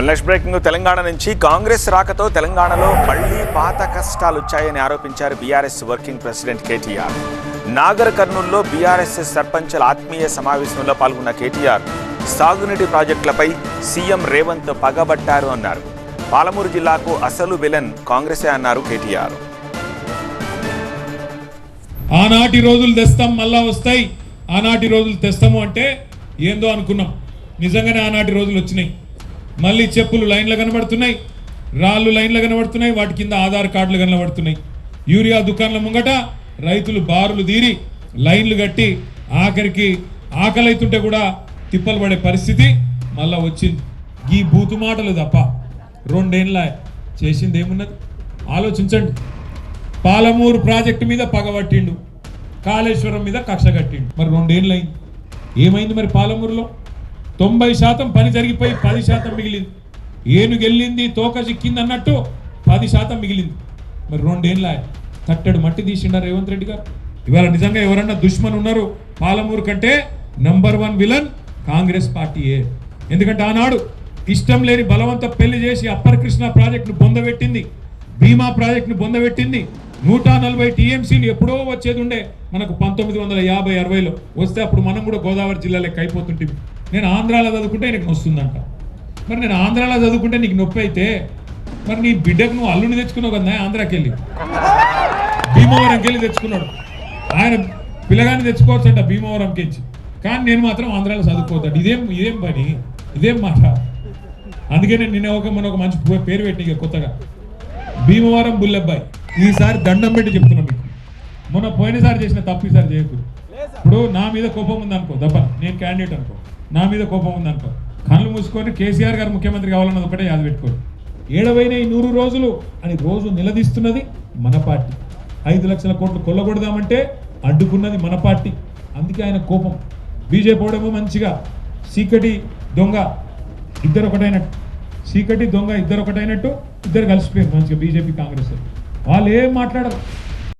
Next breaking Telangana నుంచి. కాంగ్రెస్ రాకతో తెలంగాణలో మళ్ళీ పాత కష్టాలు వచ్చాయని ఆరోపించారు బీఆర్ఎస్ వర్కింగ్ ప్రెసిడెంట్ కేటీఆర్. నాగర్ కర్నూల్లో బీఆర్ఎస్ సర్పంచుల ఆత్మీయ సమావేశంలో పాల్గొన్న కేటీఆర్ సాగునీటి ప్రాజెక్టులపై సీఎం రేవంత్ పగబట్టారు అన్నారు. పాలమూరు జిల్లాకు అసలు విలన్ కాంగ్రెసే అన్నారు కేటీఆర్. ఆనాటి రోజులు తెస్తాం మళ్ళా వస్తాయి. ఆనాటి రోజులు తెస్తాము అంటే ఏందో అనుకున్నాం. నిజంగానే ఆనాటి రోజులు వచ్చినాయి. మళ్ళీ చెప్పులు లైన్లు కనబడుతున్నాయి రాళ్ళు లైన్లు కనబడుతున్నాయి వాటి కింద ఆధార్ కార్డులు కనబడుతున్నాయి. యూరియా దుకాణాల ముంగట రైతులు బారులు తీరి లైన్లు కట్టి ఆఖరికి ఆకలైతుంటే కూడా తిప్పలు పడే పరిస్థితి మళ్ళా వచ్చింది. ఈ బూతు మాటలు తప్ప రెండేళ్ళ చేసింది ఏమున్నది? ఆలోచించండి. పాలమూరు ప్రాజెక్టు మీద పగబట్టిండు కాళేశ్వరం మీద కక్ష కట్టిండు. మరి రెండేళ్ళు అయింది ఏమైంది మరి పాలమూరులో? తొంభై శాతం పని జరిగిపోయి పది శాతం మిగిలింది. ఏనుగెళ్ళింది తోక చిక్కింది అన్నట్టు పది శాతం మిగిలింది. మరి రెండేళ్ళ తట్టడు మట్టి తీసిండా రేవంత్ రెడ్డి గారు? ఇవాళ నిజంగా ఎవరన్నా దుష్మన్ ఉన్నారు పాలమూరు కంటే నంబర్ వన్ విలన్ కాంగ్రెస్ పార్టీయే. ఎందుకంటే ఆనాడు ఇష్టం లేని బలవంత పెళ్ళి చేసి అప్పర్ కృష్ణ ప్రాజెక్టును పొందబెట్టింది భీమా ప్రాజెక్టును పొందబెట్టింది నూట నలభై టీఎంసీలు ఎప్పుడో వచ్చేది ఉండే మనకు పంతొమ్మిది వందల యాభై అరవైలో. వస్తే అప్పుడు మనం కూడా గోదావరి జిల్లాలోకి అయిపోతుంటే నేను ఆంధ్రాలో చదువుకుంటే నీకు వస్తుందంట మరి నేను ఆంధ్రాలో చదువుకుంటే నీకు నొప్పి అయితే మరి నీ బిడ్డకు నువ్వు అల్లుని తెచ్చుకున్నావు కదా ఆంధ్రాకి వెళ్ళి భీమవరంకి వెళ్ళి తెచ్చుకున్నాడు. ఆయన పిల్లగాని తెచ్చుకోవచ్చంట భీమవరంకి ఇచ్చి. కానీ నేను మాత్రం ఆంధ్రాలో చదువుకోవద్దండి ఇదేం ఇదేం పని? ఇదేం మాట? అందుకే నేను నిన్న ఒక మన ఒక మంచి పేరు పెట్టిన కొత్తగా. భీమవరం బుల్లెబ్బాయి. ఈసారి దండం పెట్టి చెప్తున్నా మీకు. మొన్న పోయినసారి చేసిన తప్పు ఈసారి చేయకూడదు ఇప్పుడు నా మీద కోపం ఉందనుకో దప్ప నేను క్యాండిడేట్ అనుకో. నా మీద కోపం ఉందనుకో. కళ్ళు మూసుకొని కేసీఆర్ గారు ముఖ్యమంత్రి కావాలన్నది ఒకటే యాద పెట్టుకోరు. ఏడవైన ఈ నూరు రోజులు అని రోజు నిలదీస్తున్నది మన పార్టీ. ఐదు లక్షల కోట్లు కొల్లగొడదామంటే అడ్డుకున్నది మన పార్టీ. అందుకే ఆయన కోపం. బీజేపీ ఓడేమో మంచిగా చీకటి దొంగ ఇద్దరు ఒకటైనట్టు చీకటి దొంగ ఇద్దరు ఒకటైనట్టు ఇద్దరు కలిసిపోయారు మంచిగా బీజేపీ కాంగ్రెస్ వాళ్ళు ఏం మాట్లాడరు?